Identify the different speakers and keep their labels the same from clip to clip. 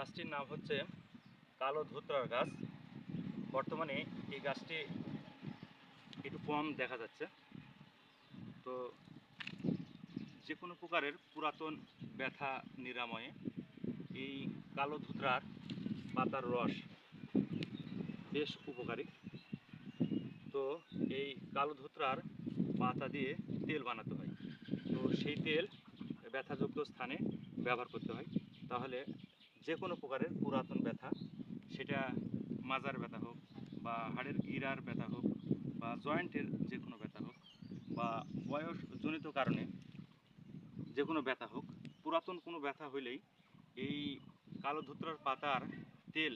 Speaker 1: গাছটির নাম হচ্ছে কালো ধুতরার গাছ। বর্তমানে এই গাছটি একটু কম দেখা যাচ্ছে। তো যে কোনো প্রকারের পুরাতন ব্যথা নিরাময়ে এই কালো ধুতরার পাতার রস বেশ উপকারী। তো এই কালো ধুতরার পাতা দিয়ে তেল বানাতে হয়। তো সেই তেল ব্যথাযুক্ত স্থানে ব্যবহার করতে হয়। তাহলে যে কোনো প্রকারের পুরাতন ব্যথা, সেটা মাজার ব্যথা হোক বা হাড়ের গিরার ব্যথা হোক বা জয়েন্টের যে কোনো ব্যথা হোক বা বয়সজনিত কারণে যে কোনো ব্যথা হোক, পুরাতন কোনো ব্যথা হইলেই এই কালো ধুতরার পাতার তেল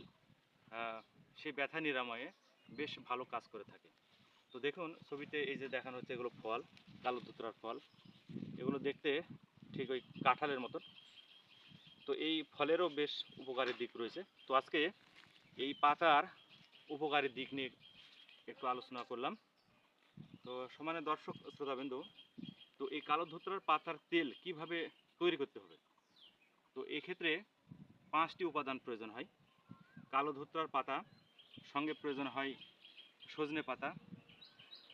Speaker 1: সেই ব্যথা নিরাময়ে বেশ ভালো কাজ করে থাকে। তো দেখুন, ছবিতে এই যে দেখানো হচ্ছে এগুলো ফল, কালো ধুতরার ফল, এগুলো দেখতে ঠিক ওই কাঁঠালের মতন। তো এই ফলেরও বেশ উপকারী দিক রয়েছে। তো আজকে এই পাতার উপকারী দিক নিয়ে একটু আলোচনা করলাম। তো সমানে দর্শক শ্রোতাবিন্দু, তো এই কালো ধুতরার পাতার তেল কীভাবে তৈরি করতে হবে? তো এক্ষেত্রে পাঁচটি উপাদান প্রয়োজন হয়। কালো ধুতরার পাতা, সঙ্গে প্রয়োজন হয় সজনে পাতা,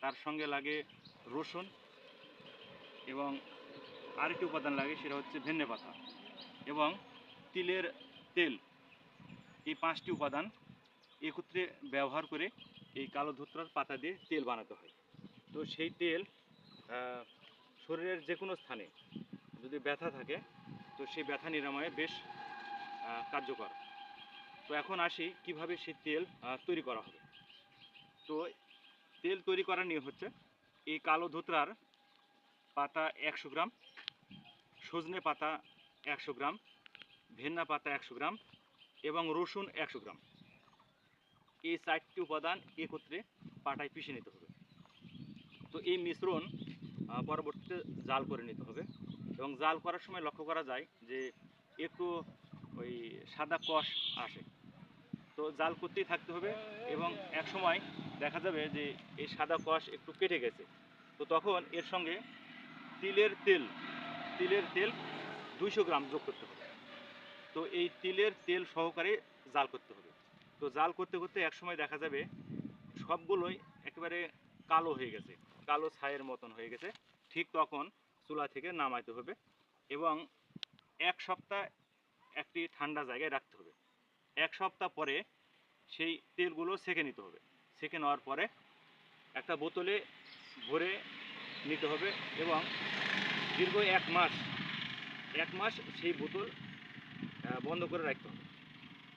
Speaker 1: তার সঙ্গে লাগে রসুন এবং আরেকটি উপাদান লাগে, সেটা হচ্ছে ভেন্নে পাতা। এবং তিলের তেল, এই পাঁচটি উপাদান একত্রে ব্যবহার করে এই কালো ধুতরার পাতা দিয়ে তেল বানাতে হয়। তো সেই তেল শরীরের যে কোনো স্থানে যদি ব্যথা থাকে, তো সেই ব্যথা নিরাময়ে বেশ কার্যকর। তো এখন আসি কীভাবে সেই তেল তৈরি করা হবে। তো তেল তৈরি করার নিয়ম হচ্ছে, এই কালো ধুতরার পাতা একশো গ্রাম, সজনে পাতা একশো গ্রাম ভেন্না পাতা একশো গ্রাম এবং রসুন একশো গ্রাম। এই চারটি উপাদান একত্রে পাটায় পিষে নিতে হবে। তো এই মিশ্রণ পরবর্তীতে জাল করে নিতে হবে এবং জাল করার সময় লক্ষ্য করা যায় যে একটু ওই সাদা কষ আসে। তো জাল করতেই থাকতে হবে এবং এক সময় দেখা যাবে যে এই সাদা কষ একটু কেটে গেছে। তো তখন এর সঙ্গে তিলের তেল তিলের তেল দুইশো গ্রাম যোগ করতে হবে। তো এই তিলের তেল সহকারে জাল করতে হবে। তো জাল করতে করতে এক সময় দেখা যাবে সবগুলোই একেবারে কালো হয়ে গেছে, কালো ছায়ের মতন হয়ে গেছে। ঠিক তখন চুলা থেকে নামাইতে হবে এবং এক সপ্তাহ একটি ঠান্ডা জায়গায় রাখতে হবে। এক সপ্তাহ পরে সেই তেলগুলো সেকে নিতে হবে। সেকে নেওয়ার পরে একটা বোতলে ভরে নিতে হবে এবং দীর্ঘ এক মাস এক মাস সেই বোতল বন্ধ করে রাখতে হবে।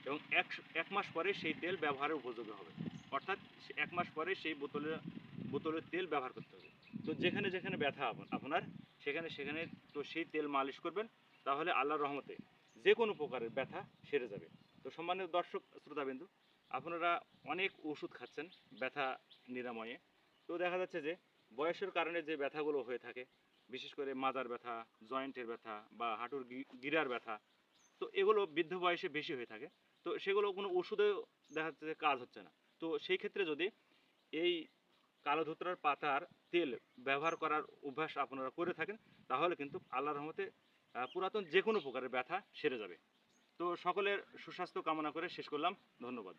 Speaker 1: এবং এক এক মাস পরে সেই তেল ব্যবহারের উপযোগী হবে। অর্থাৎ এক মাস পরে সেই বোতলের বোতলের তেল ব্যবহার করতে হবে। তো যেখানে যেখানে ব্যথা আপনার, সেখানে সেখানে তো সেই তেল মালিশ করবেন, তাহলে আল্লাহর রহমতে যে কোনো প্রকারের ব্যথা সেরে যাবে। তো সম্মানিত দর্শক, শ্রোতাবিন্দু, আপনারা অনেক ওষুধ খাচ্ছেন ব্যথা নিরাময়ে। তো দেখা যাচ্ছে যে বয়সের কারণে যে ব্যথাগুলো হয়ে থাকে বিশেষ করে মাজার ব্যথা, জয়েন্টের ব্যথা বা হাঁটুর গিরার ব্যথা, তো এগুলো বৃদ্ধ বয়সে বেশি হয়ে থাকে। তো সেগুলো কোনো ওষুধেও দেখা যাচ্ছে কাজ হচ্ছে না। তো সেই ক্ষেত্রে যদি এই কালো ধুতরার পাতার তেল ব্যবহার করার অভ্যাস আপনারা করে থাকেন, তাহলে কিন্তু আল্লাহ রহমতে পুরাতন যে কোনো প্রকারের ব্যথা সেরে যাবে। তো সকলের সুস্বাস্থ্য কামনা করে শেষ করলাম। ধন্যবাদ।